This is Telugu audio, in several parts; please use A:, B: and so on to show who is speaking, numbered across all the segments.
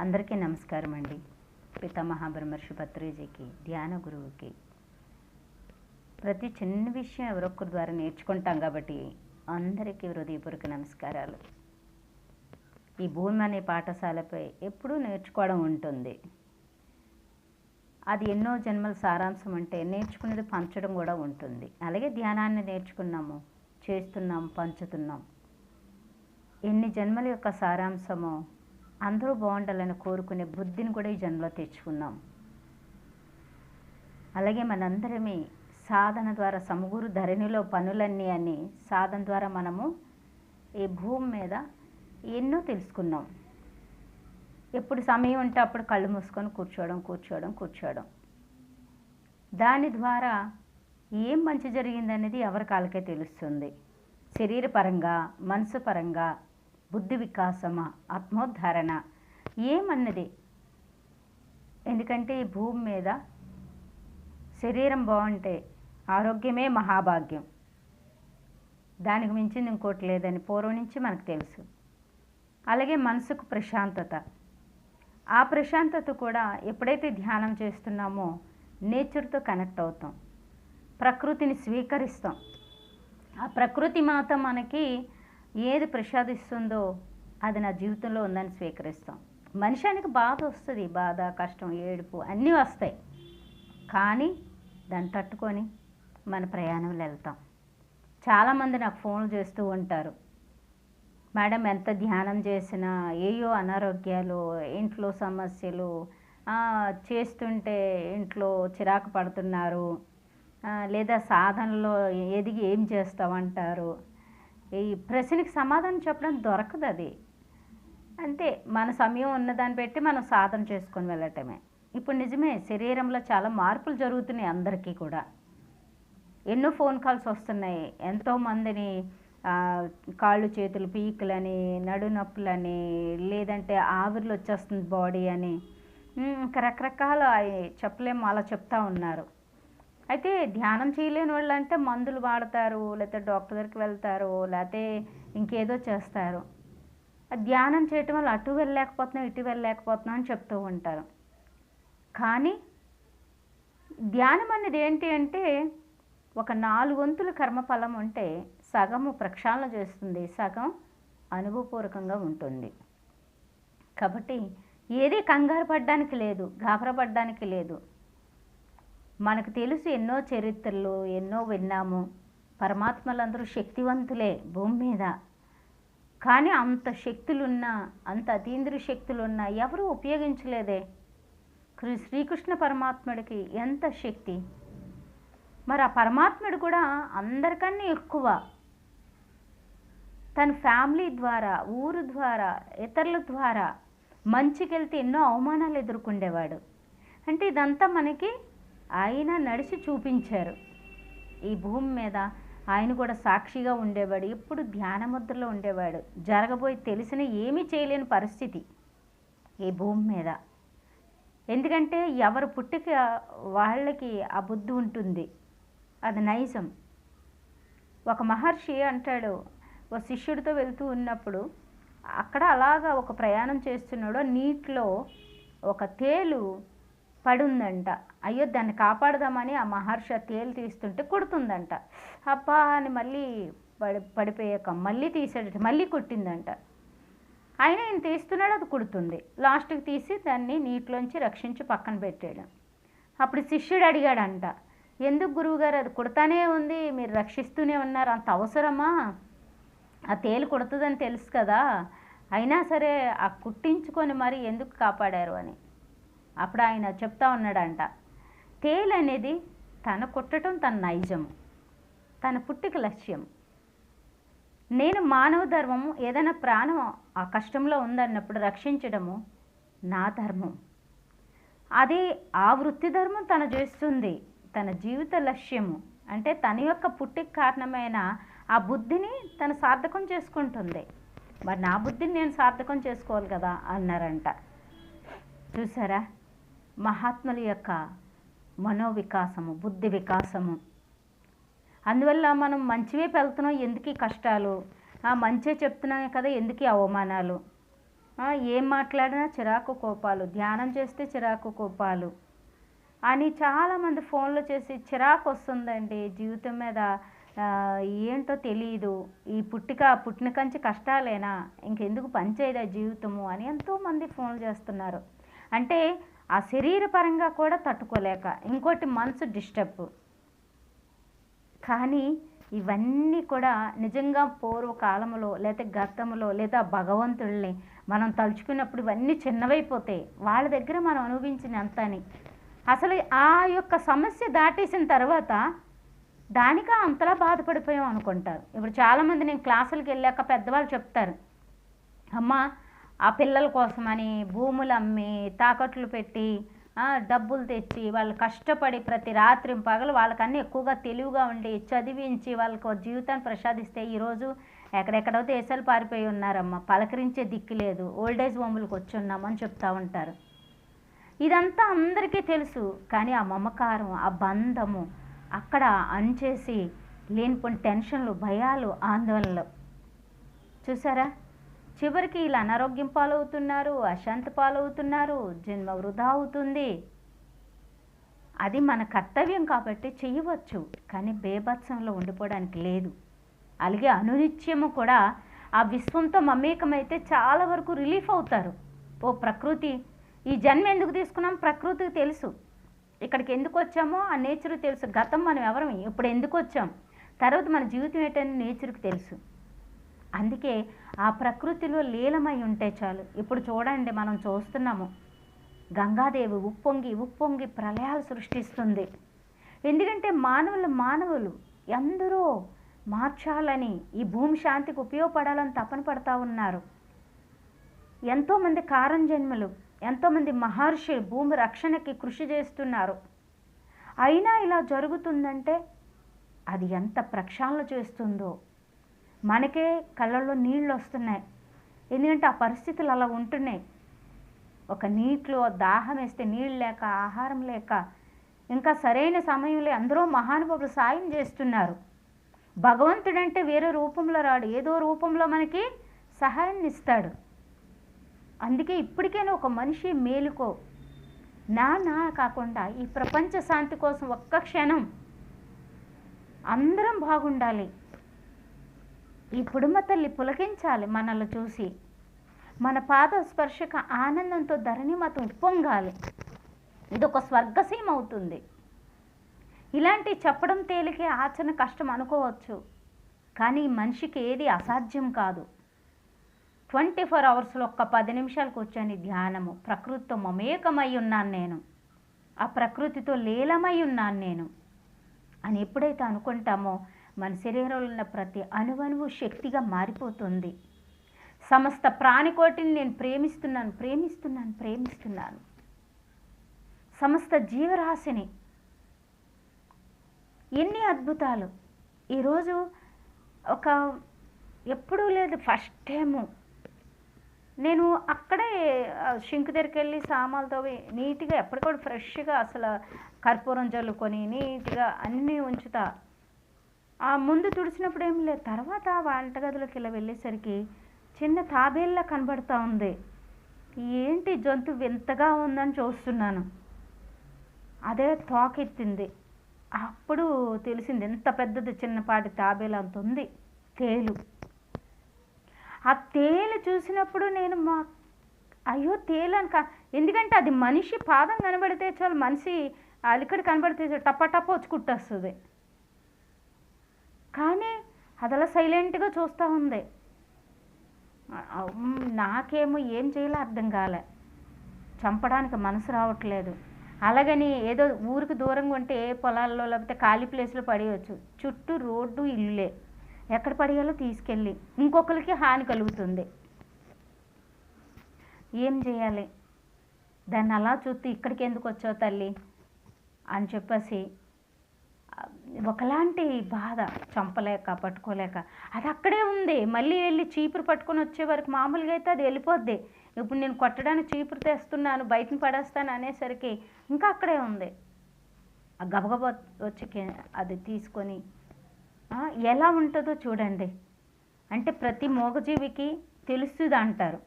A: అందరికీ నమస్కారం అండి. పితామహాబ్రహ్మర్షి పత్రిజీకి ధ్యాన గురువుకి. ప్రతి చిన్న విషయం ఎవరొక్కరి ద్వారా నేర్చుకుంటాం కాబట్టి అందరికీ హృదయపూర్వక నమస్కారాలు. ఈ భూమి అనే పాఠశాలపై ఎప్పుడూ నేర్చుకోవడం ఉంటుంది. అది ఎన్నో జన్మల సారాంశం అంటే నేర్చుకునేది పంచడం కూడా ఉంటుంది. అలాగే ధ్యానాన్ని నేర్చుకున్నాము చేస్తున్నాం పంచుతున్నాం. ఎన్ని జన్మల యొక్క సారాంశమో అందరూ బాగుండాలని కోరుకునే బుద్ధిని కూడా ఈ జన్మలో తెచ్చుకున్నాం అలాగే మనందరమే సాధన ద్వారా సమగూరు ధరణిలో పనులన్నీ అని సాధన ద్వారా మనము ఈ భూమి మీద ఎన్నో తెలుసుకున్నాం. ఎప్పుడు సమయం ఉంటే అప్పుడు కళ్ళు మూసుకొని కూర్చోవడం కూర్చోవడం కూర్చోవడం. దాని ద్వారా ఏం మంచి జరిగిందనేది ఎవరి కాళ్ళకే తెలుస్తుంది. శరీరపరంగా మనసు పరంగా బుద్ధి వికాసమా? ఆత్మోద్ధారణ? ఏమన్నది? ఎందుకంటే ఈ భూమి మీద శరీరం బాగుంటే ఆరోగ్యమే మహాభాగ్యం. దానికి మించింది ఇంకోటి లేదని పూర్వం నుంచి మనకు తెలుసు. అలాగే మనసుకు ప్రశాంతత. ఆ ప్రశాంతత కూడా ఎప్పుడైతే ధ్యానం చేస్తున్నామో నేచర్తో కనెక్ట్ అవుతాం. ప్రకృతిని స్వీకరిస్తాం. ఆ ప్రకృతి మాత మనకి ఏది ప్రసాదిస్తుందో అది నా జీవితంలో ఉందని స్వీకరిస్తాం. మనిషానికి బాధ వస్తుంది బాధ కష్టం ఏడుపు అన్నీ వస్తాయి. కానీ దాన్ని తట్టుకొని మన ప్రయాణంలో వెళ్తాం. చాలామంది నాకు ఫోన్లు చేస్తూ ఉంటారు. మేడం ఎంత ధ్యానం చేసినా ఏయో అనారోగ్యాలు ఇంట్లో సమస్యలు చేస్తుంటే ఇంట్లో చిరాకు పడుతున్నారు లేదా సాధనలో ఎదిగి ఏం చేస్తామంటారు ఈ ప్రశ్నకి సమాధానం చెప్పడం దొరకదు అది. అంతే మన సమయం ఉన్నదాన్ని పెట్టి మనం సాధన చేసుకొని వెళ్ళటమే. ఇప్పుడు నిజమే శరీరంలో చాలా మార్పులు జరుగుతున్నాయి అందరికీ కూడా. ఎన్నో ఫోన్ కాల్స్ వస్తున్నాయి. ఎంతోమందిని కాళ్ళు చేతులు పీకులని నడునొప్పులని లేదంటే ఆవిర్లు వచ్చేస్తుంది బాడీ అని. ఇంకా రకరకాల చెప్పలేము అలా చెప్తా ఉన్నారు. అయితే ధ్యానం చేయలేని వాళ్ళు అంటే మందులు వాడతారు లేకపోతే డాక్టర్ దగ్గరికి వెళ్తారు లేకపోతే ఇంకేదో చేస్తారు. ధ్యానం చేయటం వల్ల అటు వెళ్ళలేకపోతున్నాం ఇటు వెళ్ళలేకపోతున్నాం అని చెప్తూ ఉంటారు. కానీ ధ్యానం అనేది ఏంటి అంటే ఒక నాలుగు వంతుల కర్మఫలం ఉంటే సగము ప్రక్షాళన చేస్తుంది సగం అనుభవపూర్వకంగా ఉంటుంది. కాబట్టి ఏది కంగారు పడడానికి లేదు గాబరపడ్డానికి లేదు. మనకు తెలుసు ఎన్నో చరిత్రలు ఎన్నో విన్నాము. పరమాత్మలందరూ శక్తివంతులే భూమి మీద. కానీ అంత శక్తులున్నా అంత అతీంద్రియ శక్తులున్నా ఎవరూ ఉపయోగించలేదే. శ్రీకృష్ణ పరమాత్ముడికి ఎంత శక్తి? మరి ఆ పరమాత్ముడు కూడా అందరికన్నా ఎక్కువ. తన ఫ్యామిలీ ద్వారా ఊరు ద్వారా ఇతరుల ద్వారా మంచికెళ్తే ఎన్నో అవమానాలు ఎదుర్కొండేవాడు. అంటే ఇదంతా మనకి ఆయన నడిచి చూపించారు. ఈ భూమి మీద ఆయన కూడా సాక్షిగా ఉండేవాడు. ఎప్పుడు ధ్యాన ముద్రలో ఉండేవాడు. జరగబోయి తెలిసిన ఏమీ చేయలేని పరిస్థితి ఈ భూమి మీద. ఎందుకంటే ఎవరు పుట్టిక వాళ్ళకి ఆ బుద్ధి ఉంటుంది. అది నైజం. ఒక మహర్షి అంటాడు ఓ శిష్యుడితో వెళ్తూ ఉన్నప్పుడు అక్కడ అలాగా ఒక ప్రయాణం చేస్తున్నాడు. నీటిలో ఒక తేలు పడుందంట. అయ్యో దాన్ని కాపాడదామని ఆ మహర్షి తేలు తీస్తుంటే కొడుతుందంట. అబ్బా అని మళ్ళీ పడి పడిపోయాక మళ్ళీ తీసాడట మళ్ళీ కుట్టిందంట. అయినా ఈయన తీస్తున్నాడు అది కుడుతుంది. లాస్ట్కి తీసి దాన్ని నీటిలోంచి రక్షించి పక్కన పెట్టాడు. అప్పుడు శిష్యుడు అడిగాడంట ఎందుకు గురువుగారు అది కుడతానే ఉంది మీరు రక్షిస్తూనే ఉన్నారు అంత అవసరమా? ఆ తేలు కుడుతుందని తెలుసు కదా. అయినా సరే ఆ కుట్టించుకొని మరి ఎందుకు కాపాడారు? అని. అప్పుడు ఆయన చెప్తా ఉన్నాడంట తేలు అనేది తన కుట్టడం తన నైజము తన పుట్టిక లక్ష్యం. నేను మానవ ధర్మము ఏదైనా ప్రాణం ఆ కష్టంలో ఉందన్నప్పుడు రక్షించడము నా ధర్మం. అది ఆ వృత్తి ధర్మం తను చేస్తుంది తన జీవిత లక్ష్యము. అంటే తన యొక్క పుట్టికి కారణమైన ఆ బుద్ధిని తను సార్థకం చేసుకుంటుంది. మరి నా బుద్ధిని నేను సార్థకం చేసుకోవాలి కదా అన్నారంట. చూసారా? మహాత్ముల యొక్క మనోవికాసము బుద్ధి వికాసము. అందువల్ల మనం మంచివే పెళ్తున్నాం వెళ్తున్నాం ఎందుకు కష్టాలు? ఆ మంచే చెప్తున్నాం కదా ఎందుకు అవమానాలు? ఏం మాట్లాడినా చిరాకు కోపాలు ధ్యానం చేస్తే చిరాకు కోపాలు అని చాలామంది ఫోన్లు చేసి చిరాకు వస్తుందండి జీవితం మీద ఏంటో తెలియదు ఈ పుట్టిక పుట్టిన కంచి కష్టాలేనా? ఇంకెందుకు పనిచేయదా జీవితము అని ఎంతోమంది ఫోన్లు చేస్తున్నారు. అంటే ఆ శరీరపరంగా కూడా తట్టుకోలేక ఇంకోటి మనసు డిస్టర్బ్. కానీ ఇవన్నీ కూడా నిజంగా పూర్వకాలంలో లేదా గతంలో లేదా భగవంతుల్ని మనం తలుచుకున్నప్పుడు ఇవన్నీ చిన్నవైపోతాయి. వాళ్ళ దగ్గర మనం అనుభవించినంతని అసలు ఆ యొక్క సమస్య దాటేసిన తర్వాత దానిక అంతలా బాధపడిపోయాం అనుకుంటారు. ఇప్పుడు చాలామంది నేను క్లాసులకు వెళ్ళాక పెద్దవాళ్ళు చెప్తారు. అమ్మ ఆ పిల్లల కోసమని భూములు అమ్మి తాకట్లు పెట్టి డబ్బులు తెచ్చి వాళ్ళు కష్టపడి ప్రతి రాత్రి పగలు వాళ్ళకన్నీ ఎక్కువగా తెలివిగా ఉండి చదివించి వాళ్ళకు జీవితాన్ని ప్రసాదిస్తే ఈరోజు ఎక్కడెక్కడో దేశాలు పారిపోయి ఉన్నారమ్మ. పలకరించే దిక్కు లేదు. ఓల్డేజ్ హోములకు వచ్చి ఉన్నామని చెప్తా ఉంటారు. ఇదంతా అందరికీ తెలుసు కానీ ఆ మమకారం ఆ బంధము అక్కడ అంచేసి లేనిపోని టెన్షన్లు భయాలు ఆందోళనలు. చూసారా? చివరికి ఇలా అనారోగ్యం పాలవుతున్నారు అశాంతి పాలవుతున్నారు జన్మ వృధా అవుతుంది. అది మన కర్తవ్యం కాబట్టి చేయవచ్చు కానీ బేభత్సంలో ఉండిపోవడానికి లేదు. అలాగే అనునిత్యము కూడా ఆ విశ్వంతో మమేకమైతే చాలా వరకు రిలీఫ్ అవుతారు. ఓ ప్రకృతి ఈ జన్మ ఎందుకు తీసుకున్నాం? ప్రకృతికి తెలుసు. ఇక్కడికి ఎందుకు వచ్చామో? ఆ నేచర్ తెలుసు. గతం మనం ఎవరం? ఇప్పుడు ఎందుకు వచ్చాం? తర్వాత మన జీవితం ఏంటని నేచర్కి తెలుసు. అందుకే ఆ ప్రకృతిలో లీలమై ఉంటే చాలు. ఇప్పుడు చూడండి మనం చూస్తున్నాము. గంగాదేవి ఉప్పొంగి ఉప్పొంగి ప్రళయాలు సృష్టిస్తుంది. ఎందుకంటే మానవులు మానవులు ఎందరో మార్చాలని ఈ భూమి శాంతికి ఉపయోగపడాలని తపన పడతా ఉన్నారు. ఎంతోమంది కారం జన్మలు ఎంతోమంది మహర్షులు భూమి రక్షణకి కృషి చేస్తున్నారు. అయినా ఇలా జరుగుతుందంటే అది ఎంత ప్రక్షాళన చేస్తుందో. మనకే కళ్ళల్లో నీళ్ళు వస్తున్నాయి. ఎందుకంటే ఆ పరిస్థితులు అలా ఉంటున్నాయి. ఒక నీటిలో దాహం వేస్తే నీళ్ళు లేక ఆహారం లేక ఇంకా సరైన సమయంలో అందరూ మహానుభావులు సాయం చేస్తున్నారు. భగవంతుడంటే వేరే రూపంలో రాడు. ఏదో రూపంలో మనకి సహాయాన్ని ఇస్తాడు. అందుకే ఇప్పటికైనా ఒక మనిషి మేలుకో. నా నా కాకుండా ఈ ప్రపంచ శాంతి కోసం ఒక్క క్షణం అందరం బాగుండాలి. ఈ పుడుమ తల్లి పులకించాలి మనల్ని చూసి. మన పాద స్పర్శక ఆనందంతో ధరణి మతం ఉప్పొంగాలి. ఇదొక స్వర్గసీమ అవుతుంది. ఇలాంటి చెప్పడం తేలికే ఆచరణ కష్టం అనుకోవచ్చు. కానీ మనిషికి ఏది అసాధ్యం కాదు. ట్వంటీ ఫోర్ అవర్స్లో ఒక్క పది నిమిషాలు కూర్చొని ధ్యానము ప్రకృతితో మమేకమై ఉన్నాను నేను. ఆ ప్రకృతితో లీలమై ఉన్నాను నేను. అని ఎప్పుడైతే అనుకుంటామో మన శరీరంలో ఉన్న ప్రతి అణువణువు శక్తిగా మారిపోతుంది. సమస్త ప్రాణికోటిని నేను ప్రేమిస్తున్నాను ప్రేమిస్తున్నాను ప్రేమిస్తున్నాను. సమస్త జీవరాశిని. ఎన్ని అద్భుతాలు. ఈరోజు ఒక ఎప్పుడూ లేదు ఫస్ట్ టైము. నేను అక్కడే షింక్ దగ్గరికి వెళ్ళి సామాన్లతో నీట్గా ఎప్పటికప్పుడు ఫ్రెష్గా అసలు కర్పూరం జల్లుకొని నీట్గా అన్నీ ఉంచుతా. ఆ ముందు తుడిచినప్పుడు ఏం లేదు. తర్వాత వంటగదిలోకి ఇలా వెళ్ళేసరికి చిన్న తాబేల్లా కనబడుతూ ఉంది. ఏంటి జంతువు వింతగా ఉందని చూస్తున్నాను. అదే తోకెత్తింది. అప్పుడు తెలిసింది ఎంత పెద్దది చిన్నపాటి తాబేలు అంత ఉంది. తేలు. ఆ తేలు చూసినప్పుడు నేను మా అయ్యో తేలు అనుక ఎందుకంటే అది మనిషి పాదం కనబడితే చాలు మనిషి అలికడి కనబడితే చాలు టప్ప టప్ప వచ్చి కుట్టేస్తుంది. కానీ అది అలా సైలెంట్గా చూస్తూ ఉంది. నాకేమో ఏం చేయాలో అర్థం కాలే. చంపడానికి మనసు రావట్లేదు. అలాగని ఏదో ఊరికి దూరంగా ఉంటే ఏ పొలాల్లో లేకపోతే ఖాళీ ప్లేస్లో పడేయచ్చు. చుట్టూ రోడ్డు ఇల్లులే ఎక్కడ పడేయాలో తీసుకెళ్ళి. ఇంకొకరికి హాని కలుగుతుంది. ఏం చేయాలి? దాన్ని అలా చూస్తూ ఇక్కడికి ఎందుకు వచ్చావు తల్లి? అని చెప్పేసి ఒకలాంటి బాధ చంపలేక పట్టుకోలేక. అది అక్కడే ఉంది. మళ్ళీ వెళ్ళి చీపురు పట్టుకొని వచ్చే వరకు మామూలుగా అయితే అది వెళ్ళిపోద్ది. ఇప్పుడు నేను కొట్టడానికి చీపురు తెస్తున్నాను బయటని పడేస్తాను అనేసరికి ఇంకా అక్కడే ఉంది. ఆ గబగబా వచ్చి అది తీసుకొని ఎలా ఉంటుందో చూడండి. అంటే ప్రతి మూగజీవికి తెలుస్తుంది అంటారు.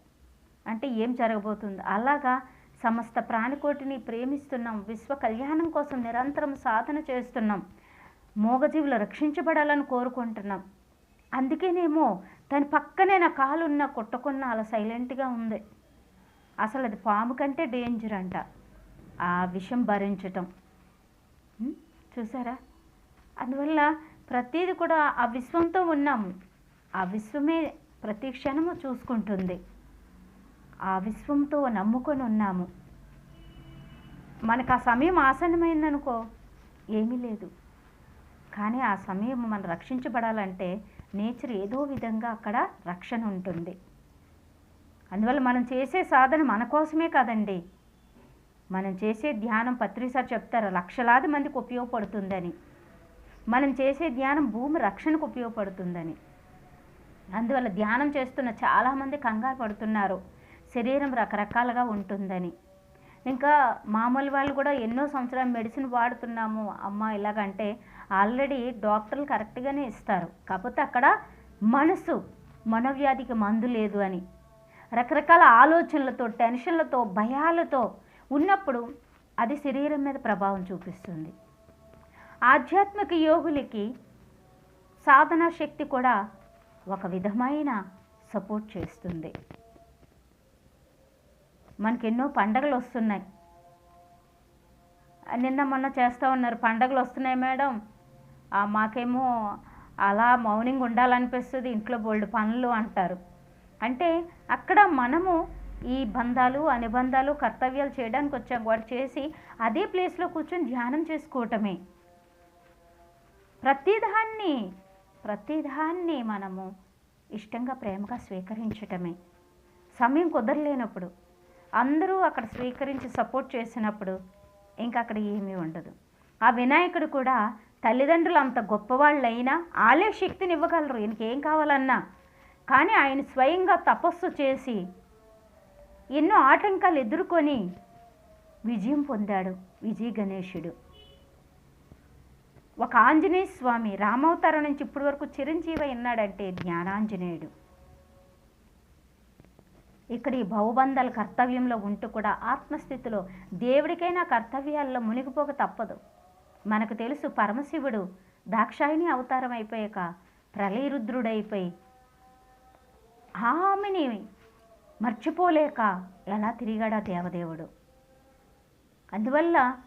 A: అంటే ఏం జరగబోతుంది? అలాగా సమస్త ప్రాణికోటిని ప్రేమిస్తున్నాం. విశ్వ కళ్యాణం కోసం నిరంతరం సాధన చేస్తున్నాం. మూగజీవులు రక్షించబడాలని కోరుకుంటున్నాం. అందుకేనేమో దాని పక్కనే నా కాలు ఉన్న కొట్టకున్న అలా సైలెంట్గా ఉంది. అసలు అది పాము కంటే డేంజర్ అంట. ఆ విషం భరించటం. చూసారా? అందువల్ల ప్రతిదీ కూడా ఆ విశ్వంతో ఉన్నాము. ఆ విశ్వమే ప్రతి క్షణము చూసుకుంటుంది. ఆ విశ్వంతో నమ్ముకొని ఉన్నాము. మనకు ఆ సమయం ఆసన్నమైందనుకో ఏమీ లేదు. కానీ ఆ సమయం మనం రక్షించబడాలంటే నేచర్ ఏదో విధంగా అక్కడ రక్షణ ఉంటుంది. అందువల్ల మనం చేసే సాధన మన కోసమే కాదండి. మనం చేసే ధ్యానం పత్రిసారి చెప్తారు లక్షలాది మందికి ఉపయోగపడుతుందని. మనం చేసే ధ్యానం భూమి రక్షణకు ఉపయోగపడుతుందని. అందువల్ల ధ్యానం చేస్తున్న చాలామంది కంగారు పడుతున్నారు. శరీరం రకరకాలుగా ఉంటుందని. ఇంకా మామూలు వాళ్ళు కూడా ఎన్నో సంవత్సరాలు మెడిసిన్ వాడుతున్నాము. అమ్మ ఇలాగంటే ఆల్రెడీ డాక్టర్లు కరెక్ట్గానే ఇస్తారు. కాకపోతే అక్కడ మనసు మనోవ్యాధికి మందు లేదు అని. రకరకాల ఆలోచనలతో టెన్షన్లతో భయాలతో ఉన్నప్పుడు అది శరీరం మీద ప్రభావం చూపిస్తుంది. ఆధ్యాత్మిక యోగులకి సాధనా శక్తి కూడా ఒక విధమైన సపోర్ట్ చేస్తుంది. మనకి ఎన్నో పండగలు వస్తున్నాయి. నిన్న మొన్న చేస్తూ ఉన్నారు. పండగలు వస్తున్నాయి మేడం. మాకేమో అలా మౌనింగ్ ఉండాలనిపిస్తుంది ఇంట్లో బోల్డ్ పనులు అంటారు. అంటే అక్కడ మనము ఈ బంధాలు అనుబంధాలు కర్తవ్యాలు చేయడానికి వచ్చాం. వాడు చేసి అదే ప్లేస్లో కూర్చొని ధ్యానం చేసుకోవటమే. ప్రతిదాన్ని ప్రతిదాన్ని మనము ఇష్టంగా ప్రేమగా స్వీకరించటమే. సమయం కుదరలేనప్పుడు అందరూ అక్కడ స్వీకరించి సపోర్ట్ చేసినప్పుడు ఇంకా అక్కడ ఏమీ ఉండదు. ఆ వినాయకుడు కూడా తల్లిదండ్రులు అంత గొప్పవాళ్ళైనా ఆలే శక్తిని ఇవ్వగలరు ఈయనకి కావాలన్నా. కానీ ఆయన స్వయంగా తపస్సు చేసి ఎన్నో ఆటంకాలు ఎదుర్కొని విజయం పొందాడు విజయ గణేశుడు. ఒక ఆంజనేయ స్వామి రామవతారం నుంచి ఇప్పటి వరకు చిరంజీవి ఉన్నాడంటే జ్ఞానాంజనేయుడు. ఇక్కడ ఈ భవబంధాల కర్తవ్యంలో ఉంటూ కూడా ఆత్మస్థితిలో దేవుడికైనా కర్తవ్యాల్లో మునిగిపోక తప్పదు. మనకు తెలుసు పరమశివుడు దాక్షాయిని అవతారం అయిపోయాక ప్రళయరుద్రుడైపోయి ఆమెని మర్చిపోలేక ఎలా తిరిగాడా దేవదేవుడు? అందువల్ల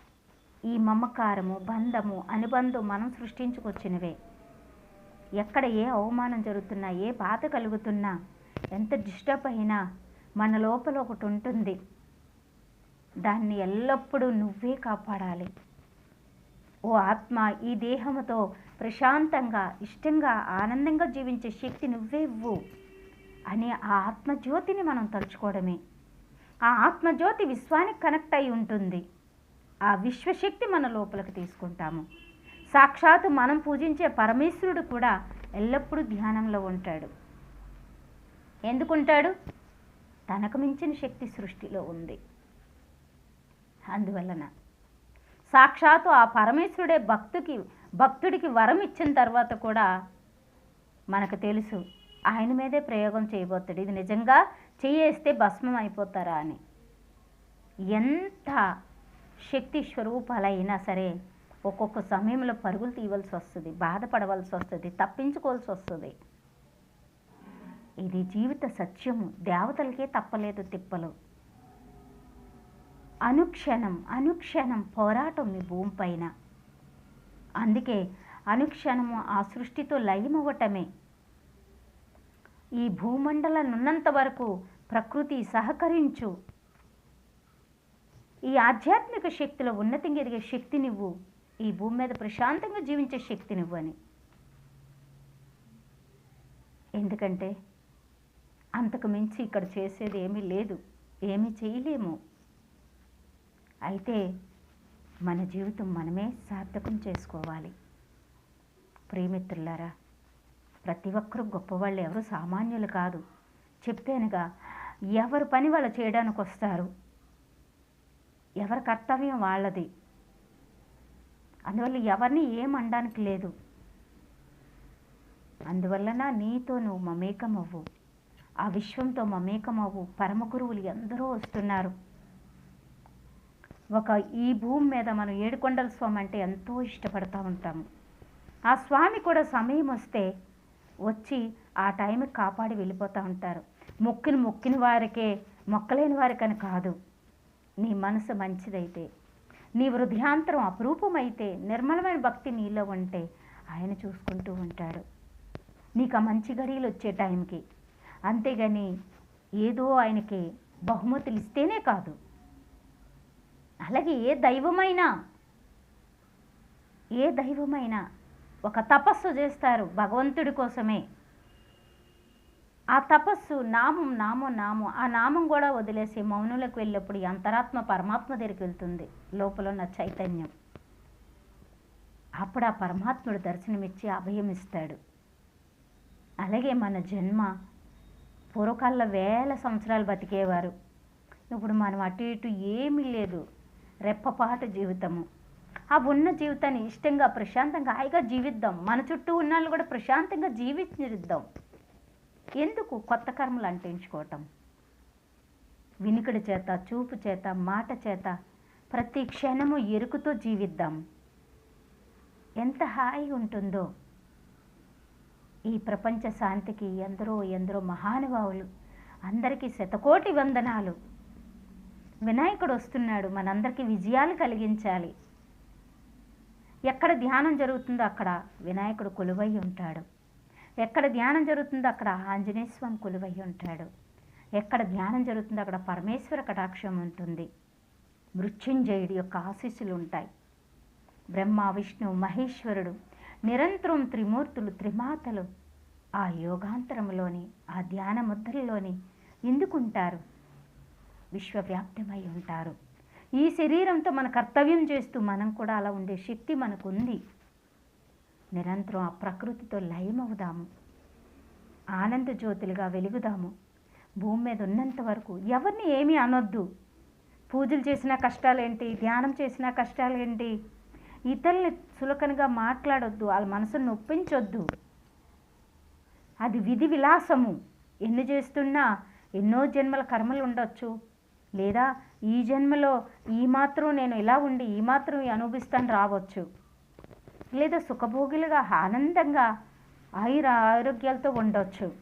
A: ఈ మమకారము బంధము అనుబంధం మనం సృష్టించుకొచ్చినవే. ఎక్కడ ఏ అవమానం జరుగుతున్నా ఏ బాధ కలుగుతున్నా ఎంత డిస్టర్బ్ అయినా మన లోపల ఒకటి ఉంటుంది. దాన్ని ఎల్లప్పుడూ నువ్వే కాపాడాలి. ఓ ఆత్మ ఈ దేహముతో ప్రశాంతంగా ఇష్టంగా ఆనందంగా జీవించే శక్తి నువ్వే ఇవ్వు అని ఆ ఆత్మజ్యోతిని మనం తలుచుకోవడమే. ఆ ఆత్మజ్యోతి విశ్వానికి కనెక్ట్ అయి ఉంటుంది. ఆ విశ్వశక్తి మన లోపలికి తీసుకుంటాము. సాక్షాత్తు మనం పూజించే పరమేశ్వరుడు కూడా ఎల్లప్పుడూ ధ్యానంలో ఉంటాడు. ఎందుకుంటాడు? తనకు మించిన శక్తి సృష్టిలో ఉంది. అందువలన సాక్షాత్తు ఆ పరమేశ్వరుడే భక్తుకి భక్తుడికి వరం ఇచ్చిన తర్వాత కూడా మనకు తెలుసు ఆయన మీదే ప్రయోగం చేయబోతాడు. ఇది నిజంగా చేయేస్తే భస్మం అయిపోతారా అని. ఎంత శక్తి స్వరూపాలైనా సరే ఒక్కొక్క సమయంలో పరుగులు తీయవలసి వస్తుంది బాధపడవలసి వస్తుంది తప్పించుకోవాల్సి వస్తుంది. ఇది జీవిత సత్యము. దేవతలకే తప్పలేదు తిప్పలు. అనుక్షణం అనుక్షణం పోరాటం ఈ భూమిపైన అందుకే అనుక్షణము ఆ సృష్టితో లయమవ్వటమే. ఈ భూమండలం ఉన్నంత వరకు ప్రకృతి సహకరించు. ఈ ఆధ్యాత్మిక శక్తిలో ఉన్నతికి ఎదిగే శక్తి నువ్వు ఈ భూమి మీద ప్రశాంతంగా జీవించే శక్తి నువ్వు అని. ఎందుకంటే అంతకు మించి ఇక్కడ చేసేది ఏమీ లేదు ఏమీ చేయలేము. అయితే మన జీవితం మనమే సార్థకం చేసుకోవాలి. ప్రియమిత్రులారా ప్రతి ఒక్కరూ గొప్పవాళ్ళు ఎవరు సామాన్యులు కాదు. చెప్పానుగా ఎవరి పని వాళ్ళు చేయడానికి వస్తారు? ఎవరి కర్తవ్యం వాళ్ళది. అందువల్ల ఎవరిని ఏమనడానికి లేదు. అందువలన నీతో నువ్వు మమేకమవ్వు. ఆ విశ్వంతో మమేకమవ్వు. పరమ గురువులు ఎందరో వస్తున్నారు. ఒక ఈ భూమి మీద మనం ఏడుకొండల స్వామి అంటే ఎంతో ఇష్టపడతా ఉంటాము. ఆ స్వామి కూడా సమయం వస్తే వచ్చి ఆ టైంకి కాపాడి వెళ్ళిపోతూ ఉంటారు. మొక్కిన మొక్కిన వారికే మొక్కలేని వారికని కాదు. నీ మనసు మంచిదైతే నీ హృదయాంతరం అపురూపమైతే నిర్మలమైన భక్తి నీలో ఉంటే ఆయన చూసుకుంటూ ఉంటాడు. నీకు ఆ మంచి గడియలు వచ్చే టైంకి. అంతేగాని ఏదో ఆయనకి బహుమతులు ఇస్తేనే కాదు. అలాగే ఏ దైవమైనా ఏ దైవమైనా ఒక తపస్సు చేస్తారు భగవంతుడి కోసమే. ఆ తపస్సు నామం నామం నామం ఆ నామం కూడా వదిలేసి మౌనులకు వెళ్ళినప్పుడు ఈ అంతరాత్మ పరమాత్మ దగ్గరికి వెళ్తుంది లోపల ఉన్న చైతన్యం. అప్పుడు ఆ పరమాత్ముడు దర్శనమిచ్చి అభయం ఇస్తాడు. అలాగే మన జన్మ పూర్వకాలంలో వేల సంవత్సరాలు బతికేవారు. ఇప్పుడు మనం అటు ఇటు ఏమీ లేదు. రెప్పపాటు జీవితము. ఆ ఉన్న జీవితాన్ని ఇష్టంగా ప్రశాంతంగా హాయిగా జీవిద్దాం. మన చుట్టూ ఉన్న వాళ్ళు కూడా ప్రశాంతంగా జీవించిద్దాం. ఎందుకు? కొత్త కర్మలు అంటించుకోవటం వినికిడి చేత చూపు చేత మాట చేత ప్రతి క్షణము ఎరుకుతో జీవిద్దాం. ఎంత హాయి ఉంటుందో. ఈ ప్రపంచ శాంతికి ఎందరో ఎందరో మహానుభావులు అందరికీ శతకోటి వందనాలు. వినాయకుడు వస్తున్నాడు మనందరికీ విజయాలు కలిగించాలి. ఎక్కడ ధ్యానం జరుగుతుందో అక్కడ వినాయకుడు కొలువై ఉంటాడు. ఎక్కడ ధ్యానం జరుగుతుందో అక్కడ ఆంజనేయ స్వామి కొలువై ఉంటాడు. ఎక్కడ ధ్యానం జరుగుతుందో అక్కడ పరమేశ్వర కటాక్షం ఉంటుంది. మృత్యుంజయుడి యొక్క ఆశీస్సులు ఉంటాయి బ్రహ్మ విష్ణు మహేశ్వరుడు నిరంతరం త్రిమూర్తులు త్రిమాతలు ఆ యోగాంతరంలోని ఆ ధ్యాన ముద్రలోని ఎందుకుంటారు? విశ్వవ్యాప్తమై ఉంటారు. ఈ శరీరంతో మన కర్తవ్యం చేస్తూ మనం కూడా అలా ఉండే శక్తి మనకు ఉంది నిరంతరం ఆ ప్రకృతితో లయమవుదాము. ఆనంద జ్యోతులుగా వెలుగుదాము. భూమి మీద ఉన్నంత వరకు ఎవరిని ఏమీ అనొద్దు. పూజలు చేసిన కష్టాలేంటి? ధ్యానం చేసిన కష్టాలేంటి? ఇతరుల్ని చులకనగా మాట్లాడొద్దు. వాళ్ళ మనసును నొప్పించొద్దు అది విధి విలాసము. ఎన్ని చేస్తున్నా ఎన్నో జన్మల కర్మలు ఉండొచ్చు. లేదా ఈ జన్మలో ఈ మాత్రం నేను ఇలా ఉండి ఈ మాత్రం అనుభవిస్తాను రావచ్చు. లేదా సుఖభోగులుగా ఆనందంగా ఆయుర ఆరోగ్యాలతో ఉండొచ్చు.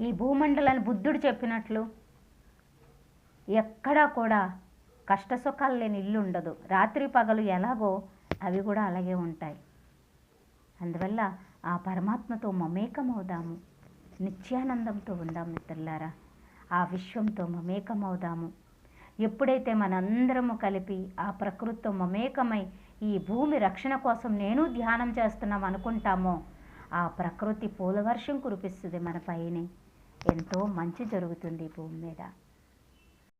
A: ఈ భూమండలాన్ని బుద్ధుడు చెప్పినట్లు ఎక్కడా కూడా కష్ట సుఖాలు లేని ఇల్లు ఉండదు. రాత్రి పగలు ఎలాగో అవి కూడా అలాగే ఉంటాయి. అందువల్ల ఆ పరమాత్మతో మమేకమవుదాము. నిత్యానందంతో ఉందాం మిత్రులారా. ఆ విశ్వంతో మమేకమవుదాము. ఎప్పుడైతే మనందరము కలిపి ఆ ప్రకృతితో మమేకమై ఈ భూమి రక్షణ కోసం నేను ధ్యానం చేస్తున్నాం అనుకుంటామో ఆ ప్రకృతి పూలవర్షం కురిపిస్తుంది మన పైన. ఎంతో మంచి జరుగుతుంది భూమి మీద.